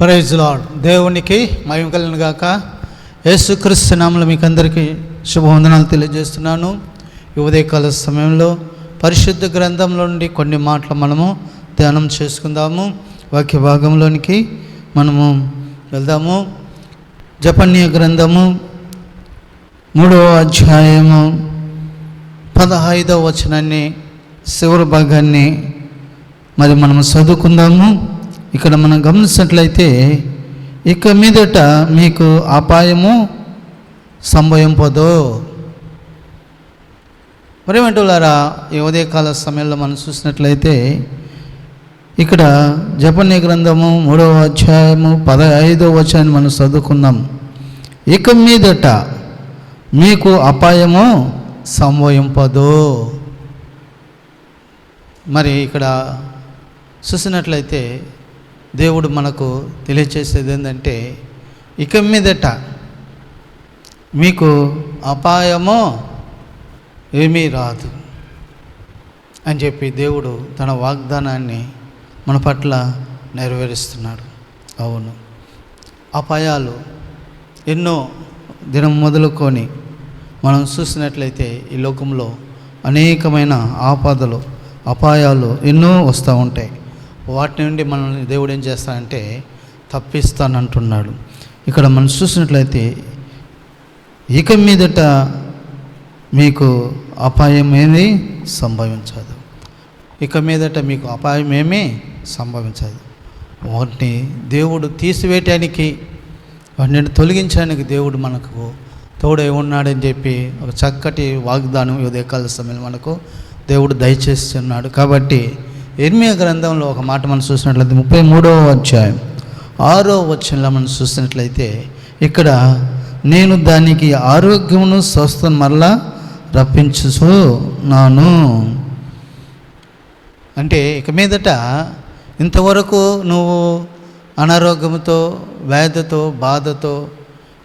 Praise lord దేవునికి మయం కలిగిన గాక. యేసుక్రీస్తు నామలు మీకు అందరికీ శుభవందనాలు తెలియజేస్తున్నాను. ఉదయకాల సమయంలో పరిశుద్ధ గ్రంథంలో నుండి కొన్ని మాటలు మనము ధ్యానం చేసుకుందాము. వాక్య భాగంలోనికి మనము వెళ్దాము. జపన్య గ్రంథము మూడవ అధ్యాయము పదహైదవ వచనాన్ని శివరి భాగాన్ని మరి మనము చదువుకుందాము. ఇక్కడ మనం గమనించినట్లయితే ఇక మీదట మీకు అపాయము సంభవింపదు. మరి ఈ ఉదయకాల సమయంలో మనం చూసినట్లయితే ఇక్కడ జపన్య గ్రంథము మూడవ అధ్యాయము పదహైదవ వచనాన్ని మనం చదువుకున్నాం. ఇక మీదట మీకు అపాయము సంభవింపదు. మరి ఇక్కడ చూసినట్లయితే దేవుడు మనకు తెలియచేసేది ఏంటంటే ఇక మీదట మీకు అపాయమో ఏమీ రాదు అని చెప్పి దేవుడు తన వాగ్దానాన్ని మన పట్ల నెరవేరుస్తున్నాడు. అవును. అపాయాలు ఎన్నో దినం మొదలుకొని మనం చూసినట్లయితే ఈ లోకంలో అనేకమైన ఆపదలు అపాయాలు ఎన్నో వస్తూ ఉంటాయి. వాటి నుండి మనల్ని దేవుడు ఏం చేస్తానంటే తప్పిస్తానంటున్నాడు. ఇక్కడ మనం చూసినట్లయితే ఇక మీదట మీకు అపాయం ఏమీ సంభవించదు. ఇక మీదట మీకు అపాయం ఏమీ సంభవించదు. వాటిని దేవుడు తీసివేయటానికి వాటిని తొలగించడానికి దేవుడు మనకు తోడై ఉన్నాడని చెప్పి ఒక చక్కటి వాగ్దానం ఈ ఉదయకాల సమయంలో మనకు దేవుడు దయచేస్తున్నాడు. కాబట్టి ఎర్మియా గ్రంథంలో ఒక మాట మనం చూసినట్లయితే ముప్పై మూడవ అధ్యాయం ఆరో వచనంలో మనం చూసినట్లయితే ఇక్కడ నేను దానికి ఆరోగ్యమును స్వస్థను మరలా రప్పించు అంటే ఇక మీదట ఇంతవరకు నువ్వు అనారోగ్యంతో వ్యాధితో బాధతో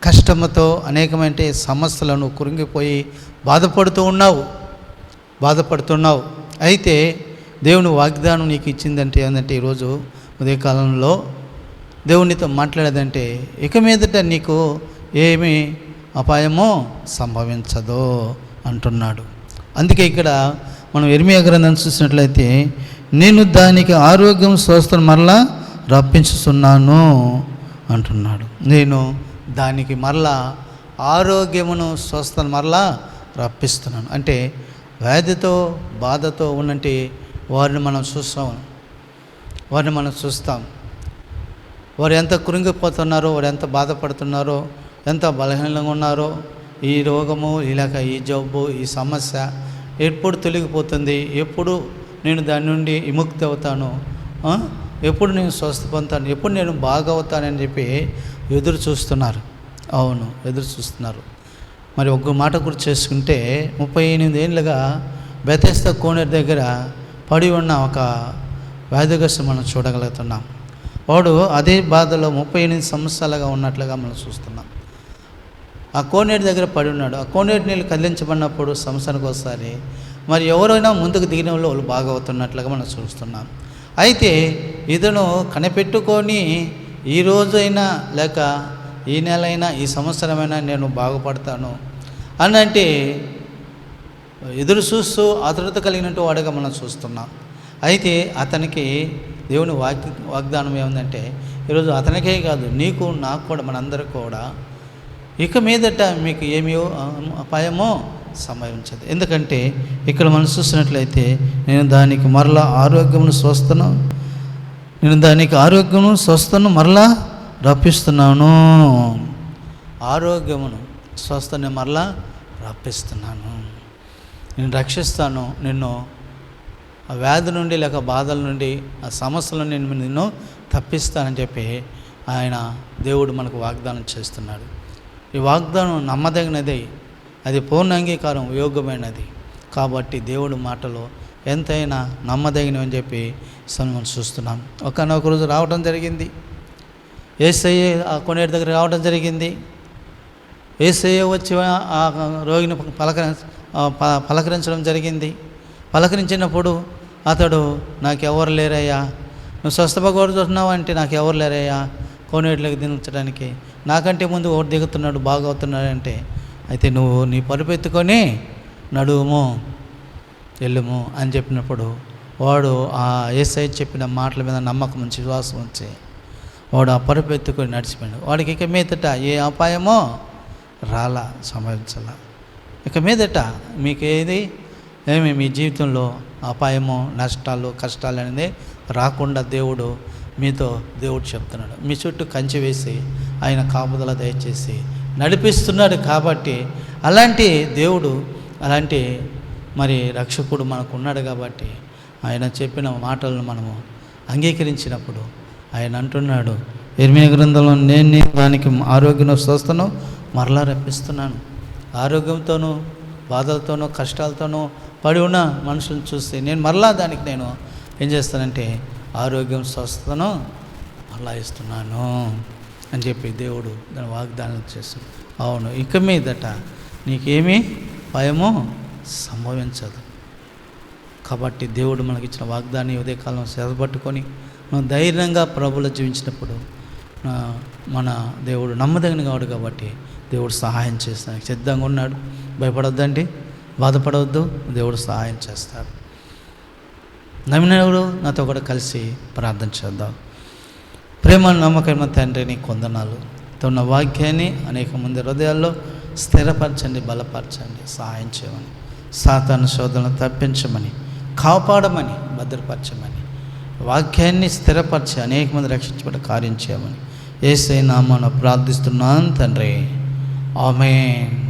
కష్టముతో అనేకమైన సమస్యలను కురింగిపోయి బాధపడుతూ ఉన్నావు బాధపడుతున్నావు. అయితే దేవుని వాగ్దానం నీకు ఇచ్చిందంటే ఏంటంటే ఈరోజు ఉదయకాలంలో దేవునితో మాట్లాడేదంటే ఇక మీదట నీకు ఏమి అపాయమో సంభవించదో అంటున్నాడు. అందుకే ఇక్కడ మనం ఎర్మియా గ్రంథం చూసినట్లయితే నేను దానికి ఆరోగ్యం స్వస్థను మరలా రప్పించుతున్నాను అంటున్నాడు. నేను దానికి మరలా ఆరోగ్యమును స్వస్థను మరలా రప్పిస్తున్నాను. అంటే వ్యాధితో బాధతో ఉన్నంటి వారిని మనం చూస్తాం వారిని మనం చూస్తాం. వారు ఎంత కృంగిపోతున్నారో వారు ఎంత బాధపడుతున్నారో ఎంత బలహీనంగా ఉన్నారో ఈ రోగము ఇలాగ ఈ జబ్బు ఈ సమస్య ఎప్పుడు తొలగిపోతుంది? ఎప్పుడు నేను దాని నుండి విముక్తి అవుతాను ఎప్పుడు నేను స్వస్థ పొందుతాను ఎప్పుడు నేను బాగా అవుతానని చెప్పి ఎదురు చూస్తున్నారు. అవును ఎదురు చూస్తున్నారు. మరి ఒక్క మాట గుర్తు చేసుకుంటే ముప్పై ఎనిమిది ఏళ్ళుగా బెతెస్త కోనేరు దగ్గర పడి ఉన్న ఒక వ్యాధిగ్రస్తు మనం చూడగలుగుతున్నాం. వాడు అదే బాధలో ముప్పై ఎనిమిది సంవత్సరాలుగా ఉన్నట్లుగా మనం చూస్తున్నాం. ఆ కోనేటి దగ్గర పడి ఉన్నాడు. ఆ కోనేటి నీళ్ళు కదిలించబడినప్పుడు సంవత్సరానికి ఒకసారి మరి ఎవరైనా ముందుకు దిగిన వాళ్ళు వాళ్ళు బాగా అవుతున్నట్లుగా మనం చూస్తున్నాం. అయితే ఇతను కనిపెట్టుకొని ఈ రోజైనా లేక ఈ నెలైనా ఈ సంవత్సరమైనా నేను బాగుపడతాను అని అంటే ఎదురు చూస్తూ ఆతృత కలిగినట్టు వాడుగా మనం చూస్తున్నాం. అయితే అతనికి దేవుని వాగ్ వాగ్దానం ఏముందంటే ఈరోజు అతనికే కాదు నీకు నాకు కూడా మనందరికి కూడా ఇక మీదట మీకు ఏమి అపాయమో సంభవించదు ఎందుకంటే ఇక్కడ మనం చూసినట్లయితే నేను దానికి మరలా ఆరోగ్యమును స్వస్థను నేను దానికి ఆరోగ్యమును స్వస్థను మరలా రప్పిస్తున్నాను. ఆరోగ్యమును స్వస్థని మరలా రప్పిస్తున్నాను. నేను రక్షిస్తాను నిన్ను ఆ వ్యాధి నుండి లేక బాధల నుండి ఆ సమస్యల నుండి నేను నిన్ను తప్పిస్తానని చెప్పి ఆయన దేవుడు మనకు వాగ్దానం చేస్తున్నాడు. ఈ వాగ్దానం నమ్మదగినది అది పూర్ణ అంగీకారం యోగ్యమైనది. కాబట్టి దేవుడు మాటలో ఎంతైనా నమ్మదగినవి అని చెప్పి అసలు మనం చూస్తున్నాం. ఒకనొక రోజు రావడం జరిగింది. ఏసయ్య ఆ కొనేటి దగ్గర రావడం జరిగింది. ఏసయ్య వచ్చి ఆ రోగిని పలక ప- పలకరించడం జరిగింది. పలకరించినప్పుడు అతడు నాకెవరు లేరయ్యా? నువ్వు స్వస్థపగొడుతున్నావు అంటే నాకెవరు లేరయ్యా? కోనేట్లోకి దించడానికి. నాకంటే ముందు ఒకటి దిగుతున్నాడు బాగా అవుతున్నాడు అంటే. అయితే నువ్వు నీ పరుపెత్తుకొని నడువుము వెళ్ళుము అని చెప్పినప్పుడు వాడు ఆ ఏసై చెప్పిన మాటల మీద నమ్మకం ఉంచి విశ్వాసం ఉంచి వాడు ఆ పరుపెత్తుకొని నడిచిపోయాడు. వాడికి ఇక మీదట ఏ అపాయమో రాలా సంభవించాల. ఇక మీదట మీకు ఏది ఏమి మీ జీవితంలో అపాయము నష్టాలు కష్టాలు అనేది రాకుండా దేవుడు మీతో దేవుడు చెప్తున్నాడు. మీ చుట్టూ కంచె వేసి ఆయన కాపుదల దయచేసి నడిపిస్తున్నాడు కాబట్టి అలాంటి దేవుడు అలాంటి మరి రక్షకుడు మనకు ఉన్నాడు కాబట్టి ఆయన చెప్పిన మాటలను మనము అంగీకరించినప్పుడు ఆయన అంటున్నాడు ఎనిమిది గ్రంథంలో నేను దానికి ఆరోగ్యం స్వస్థను మరలా రప్పిస్తున్నాను. ఆరోగ్యంతోనూ బాధలతోనూ కష్టాలతోనూ పడి ఉన్న మనుషులను చూస్తే నేను మరలా దానికి నేను ఏం చేస్తానంటే ఆరోగ్యం స్వస్థతను మరలా ఇస్తున్నాను అని చెప్పి దేవుడు దాని వాగ్దానం చేస్తాడు అవును ఇక మీదట నీకేమీ భయము సంభవించదు. కాబట్టి దేవుడు మనకి ఇచ్చిన వాగ్దాన్ని ఉదయకాలం సేదపట్టుకొని మనం ధైర్యంగా ప్రభులో జీవించినప్పుడు మన దేవుడు నమ్మదగిన కాడు కాబట్టి దేవుడు సహాయం చేస్తాడు. సిద్ధంగా ఉన్నాడు. భయపడొద్దండి. బాధపడవద్దు దేవుడు సహాయం చేస్తాడు. నమ్మినప్పుడు నాతో కూడా కలిసి ప్రార్థన చేద్దాం. ప్రేమ నమ్మకమైన తండ్రిని కొందనాలు. తన వాక్యాన్ని అనేక మంది హృదయాల్లో స్థిరపరచండి బలపరచండి. సహాయం చేయమని. సాతాను శోధనలు తప్పించమని. కాపాడమని. భద్రపరచమని. వాక్యాన్ని స్థిరపరిచి అనేక మంది రక్షించబడి కార్యం చేయమని. ఏసై నామాన ప్రార్థిస్తున్నాను తండ్రి. Amen.